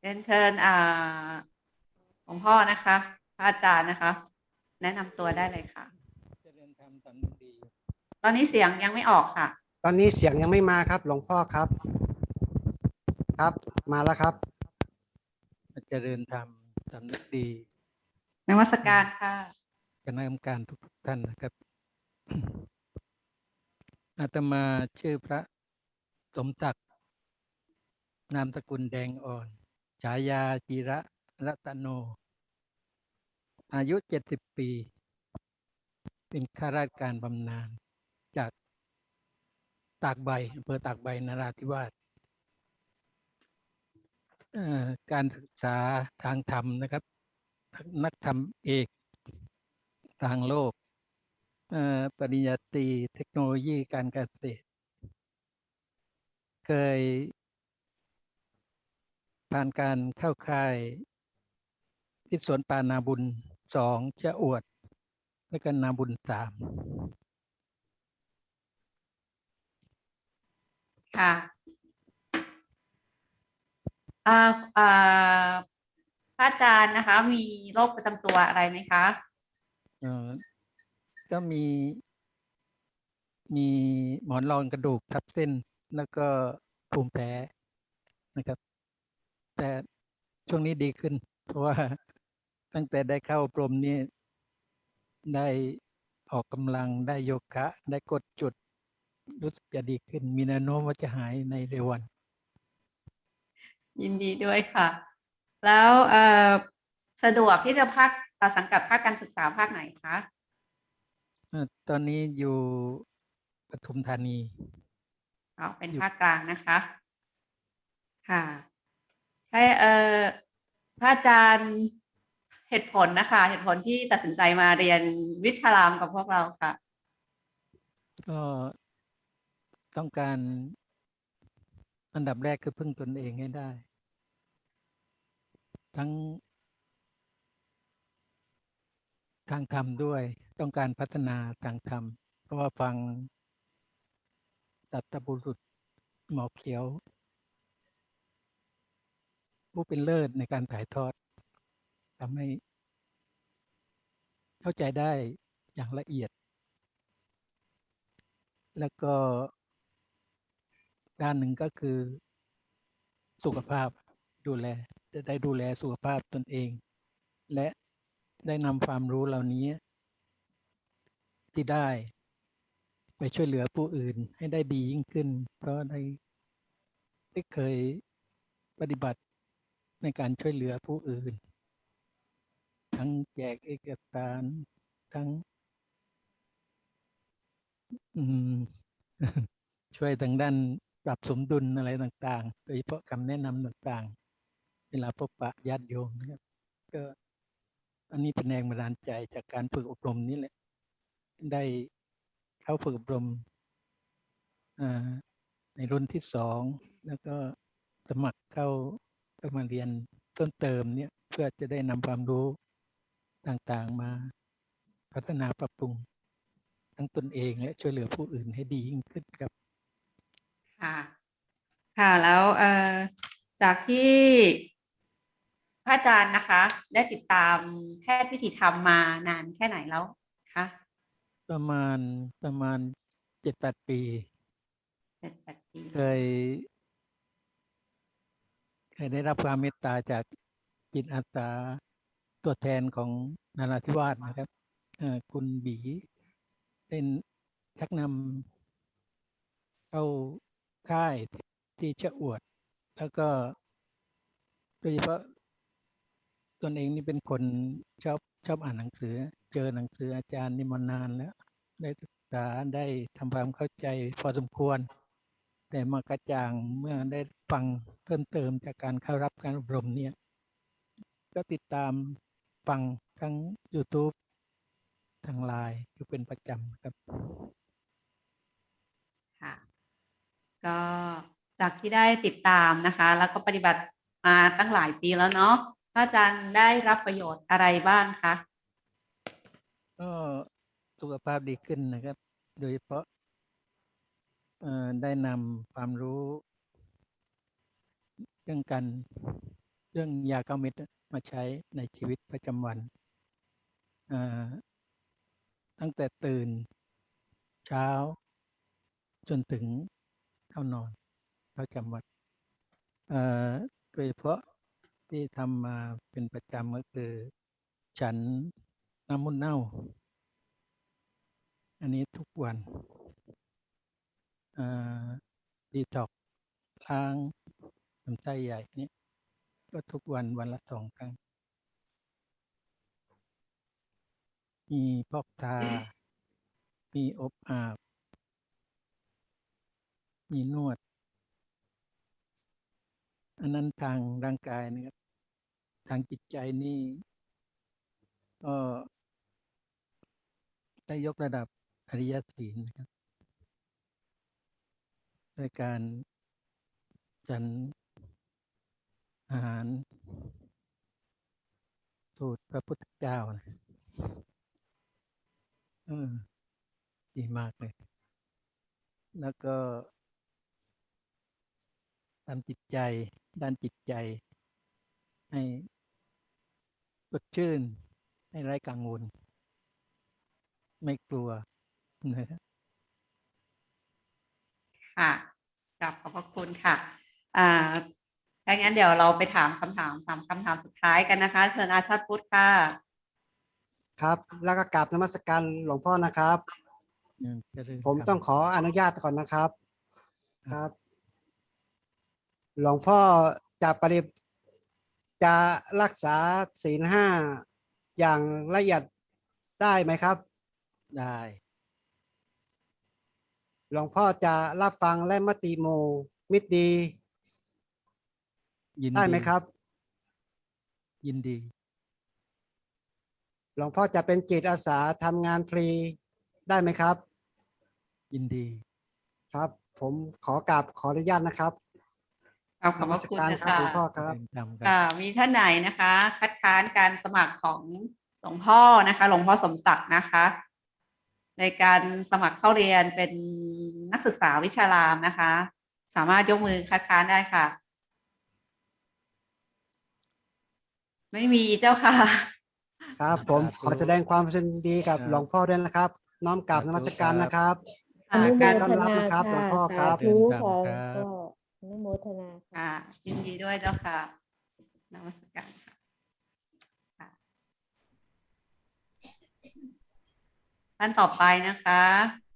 เรียนเชิญอ่าหลวงพ่อนะคะพระอาจารย์นะคะ แนะนำตัวได้เลยค่ะ เจริญธรรมสำนึกดีตอนนี้เสียงยังไม่ออกค่ะ ตอนนี้เสียงยังไม่มาครับ หลวงพ่อครับ ครับ มาแล้วครับ เจริญธรรมสำนึกดีนมัสการค่ะ คณะกรรมการทุกๆท่านนะครับ อาตมาชื่อพระสมศักดิ์นามสกุลแดงอ่อน ฉายาจีระรัตโน อายุเจ็ดสิบปี เป็นข้าราชการบำนาญจากตากใบอำเภอตากใบนราธิวาสการศึกษาทางธรรมนะครับ นักธรรมเอกทางโลกปริญญาตรีเทคโนโลยีการเกษตร เคย ผ่านการเข้าค่ายที่สวนป่านาบุญสองเจ้าอวด และก็นาบุญสามค่ะอ่าอ่าพระอาจารย์นะคะ มีโรคประจำตัวอะไรไหมคะเอ่อก็มี มีหมอนรองกระดูกทับเส้น แล้วก็ภูมิแพ้นะครับ แต่ช่วงนี้ดีขึ้น เพราะว่าตั้งแต่ได้เข้าอบรมนี่ได้ออกกำลังได้โยคะ ได้กดจุด รู้สึกจะดีขึ้น มีแนวโน้มว่าจะหายในเร็ววัน ยินดีด้วยค่ะ แล้วเอ่อสะดวกที่จะพักเอ่อสังกัดภาคการศึกษาภาคไหนคะเอ่อตอนนี้อยู่ปทุมธานีอ๋อเป็นอยู่ภาคกลางนะคะ ค่ะ ใช่เออพระอาจารย์เหตุผลนะคะ เหตุผลที่ตัดสินใจมาเรียนวิชารามกับพวกเราค่ะ ก็ต้องการอันดับแรกคือพึ่งตนเองให้ได้ ทั้ง ทางธรรมด้วย ต้องการพัฒนาทางธรรม เพราะว่าฟังสัตบุรุษหมอเขียว ผู้เป็นเลิศในการถ่ายทอดทำให้เข้าใจได้อย่างละเอียด แล้วก็ด้านหนึ่งก็คือสุขภาพดูแลจะได้ดูแลสุขภาพตนเอง และได้นำความรู้เหล่านี้ ที่ได้ ไปช่วยเหลือผู้อื่นให้ได้ดียิ่งขึ้น เพราะได้ได้เคยปฏิบัติ ในการช่วยเหลือผู้อื่น ทั้งแจกเอกสาร ทั้งช่วยทางด้านปรับสมดุลอะไรต่างๆ โดยเฉพาะคำแนะนำต่างๆ เวลาพบปะญาติโยมนะครับ ก็อันนี้เป็นแรงบันดาลใจจากการฝึกอบรมนี่แหละ ได้เข้าฝึกอบรมในรุ่นที่สอง แล้วก็สมัครเข้า เข้ามาเรียนต้นเติมเนี่ยเพื่อจะได้นำความรู้ต่างๆมาพัฒนาปรับปรุง ทั้งตนเองและช่วยเหลือผู้อื่นให้ดียิ่งขึ้นครับ ค่ะ ค่ะแล้วเอ่อจากที่พระอาจารย์นะคะ ได้ติดตามแพทย์วิถีธรรมมานานแค่ไหนแล้วคะประมาณประมาณเจ็ดแปดปีเจ็ดแปดปีเคยเคย ได้รับความเมตตาจากจิตอาสาตัวแทนของนาราธิวาสนะครับคุณบีเป็นชักนำเข้าค่ายที่ชะอวด แล้วก็โดยเฉพาะตนเองนี่เป็นคนชอบชอบอ่านหนังสือ เจอหนังสืออาจารย์นี่มานานแล้ว ได้ศึกษาได้ทำความเข้าใจพอสมควร แต่มากระจ่างเมื่อได้ฟังเพิ่มเติมจากการเข้ารับการอบรมเนี่ย ก็ติดตามฟังทั้ง YouTube ทางไลน์อยู่เป็นประจำครับ ค่ะ ก็จากที่ได้ติดตามนะคะ แล้วก็ปฏิบัติมาตั้งหลายปีแล้วเนาะพระอาจารย์ได้รับประโยชน์อะไรบ้างคะก็สุขภาพดีขึ้นนะครับ โดยเฉพาะเอ่อ ได้นำความรู้ เรื่องการเรื่องยาเก้าเม็ดมาใช้ในชีวิตประจำวัน ตั้งแต่ตื่นเช้า จนถึงเข้านอนประจำวันโดยเฉพาะที่ทำมาเป็นประจำก็คือ ฉันน้ำมุนเน่า อันนี้ทุกวัน ดีท็อกล้างลำไส้ใหญ่เนี่ยก็ทุกวันวันละสองครั้ง มีพอกทา มีอบอาบ มีนวด อันนั้นทางร่างกายนะครับ ทางจิตใจนี่ก็ได้ยกระดับอริยศีลนะครับ ด้วยการฉันอาหารสูตรพระพุทธเจ้านะดีมากเลย แล้วก็ทำจิตใจ ด้านจิตใจ ให้สดชื่น ให้ไร้กังวล ไม่กลัวนะ ครับค่ะกลับขอบพระคุณค่ะอ่าถ้างั้นเดี๋ยวเราไปถามคำถามสามคำถามสุดท้ายกันนะคะ เชิญอาชาติพุทธค่ะ ครับ แล้วก็กราบนมัสการหลวงพ่อนะครับอืเจริญผมธรรต้องขออนุญาตก่อนนะครับ ครับ หลวงพ่อจะปฏิจะรักษาศีลห้าอย่างละเอียดได้ไหมครับ ได้ หลวงพ่อจะรับฟังและมติโมมิตรดี ยินได้ไหมครับ ยินดี หลวงพ่อจะเป็นจิตอาสาทำงานฟรีได้ไหมครับ ยินดี ครับ ผมขอกราบขออนุญาตนะครับขอบขอบพระคุณนมัสนะการคะหลวงพ่อครับเจริญธรรมครับค่ะมีท่านไหนนะคะ คัดค้านการสมัครของหลวงพ่อนะคะ หลวงพ่อสมศักดิ์นะคะ ในการสมัครเข้าเรียนเป็น นักศึกษาวิชารามนะคะ สามารถยกมือคัดค้านได้ค่ะ ไม่มีเจ้าค่ะ ครับ ผมสาธุขอแสดงความยินดีกับครับหลวงพ่อด้วยนะครับ น้อมกราบนมัสการนะครับ อนุโมการทต้อนรับนานะครับหลวงพ่อครัค่ะบสาธุเดินทางค่ะครับก็อนุโมทนาค่ะค่ะยินดีด้วยเจ้าค่ะนมัสการค่ะค่ะท่านต่อไปนะคะ